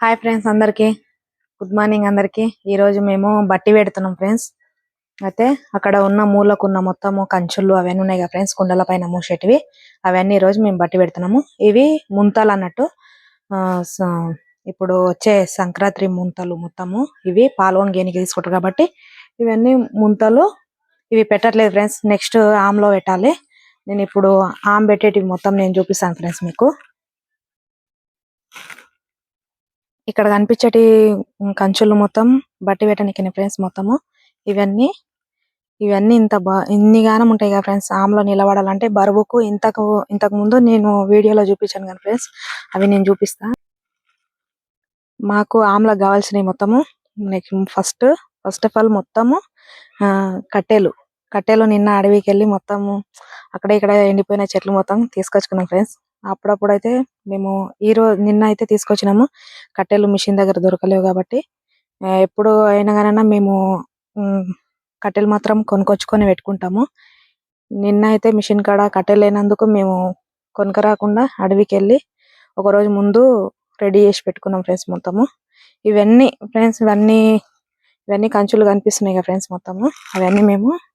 Hi friends అందరికి. Good morning అందరికి. ఈ రోజు మేము బట్టి పెడుతున్నాం ఫ్రెండ్స్ అయితే అక్కడ ఉన్న మూలకు ఉన్న మొత్తము కంచులు అవన్నీ ఉన్నాయి కదా ఫ్రెండ్స్ కుండల పైన మూసేటివి. అవన్నీ ఈ రోజు మేము బట్టి పెడుతున్నాము. ఇవి ముంతలు అన్నట్టు ఆ స- ఇప్పుడు వచ్చే సంక్రాంతి ముంతలు మొత్తము. ఇవి పాల్గొని గేనికి తీసుకుంటారు కాబట్టి ఇవన్నీ ముంతలు. ఇవి పెట్టట్లేదు ఫ్రెండ్స్ నెక్స్ట్ ఆమ్లో పెట్టాలి. నేను ఇప్పుడు ఆమ్ పెట్టేటివి మొత్తం నేను చూపిస్తాను ఫ్రెండ్స్ మీకు. ఇక్కడ కనిపించేటి కంచులు మొత్తం బట్టి పెట్టడానికి ఫ్రెండ్స్ మొత్తము? ఇవన్నీ ఇవన్నీ ఇంత బా ఇన్ని గానం ఉంటాయి కదా ఫ్రెండ్స్ ఆమ్లో నిలబడాలంటే బరువుకు ఇంతకు ఇంతకు ముందు నేను వీడియోలో చూపించాను కదా ఫ్రెండ్స్ అవి నేను చూపిస్తా. మాకు ఆమ్లకు కావాల్సినవి మొత్తము ఫస్ట్ ఫస్ట్ ఆఫ్ ఆల్ మొత్తము ఆ, కట్టెలు. కట్టెలు నిన్న అడవికి వెళ్ళి మొత్తము అక్కడ ఇక్కడ ఎండిపోయిన చెట్లు మొత్తం తీసుకొచ్చుకున్నాం ఫ్రెండ్స్. అప్పుడప్పుడు అయితే మేము ఈ రోజు నిన్న అయితే తీసుకొచ్చినాము. కట్టెలు మిషన్ దగ్గర దొరకలేవు కాబట్టి ఎప్పుడు అయినా కానీ మేము కట్టెలు మాత్రం కొనుకొచ్చుకొని పెట్టుకుంటాము. నిన్న అయితే మిషన్ కాడ కట్టెలు లేనందుకు మేము కొనుక్కరాకుండా అడవికి వెళ్ళి ఒక రోజు ముందు రెడీ చేసి పెట్టుకున్నాం ఫ్రెండ్స్ మొత్తము. ఇవన్నీ ఫ్రెండ్స్ ఇవన్నీ ఇవన్నీ కంచులు కనిపిస్తున్నాయి కదా ఫ్రెండ్స్ మొత్తము. అవన్నీ మేము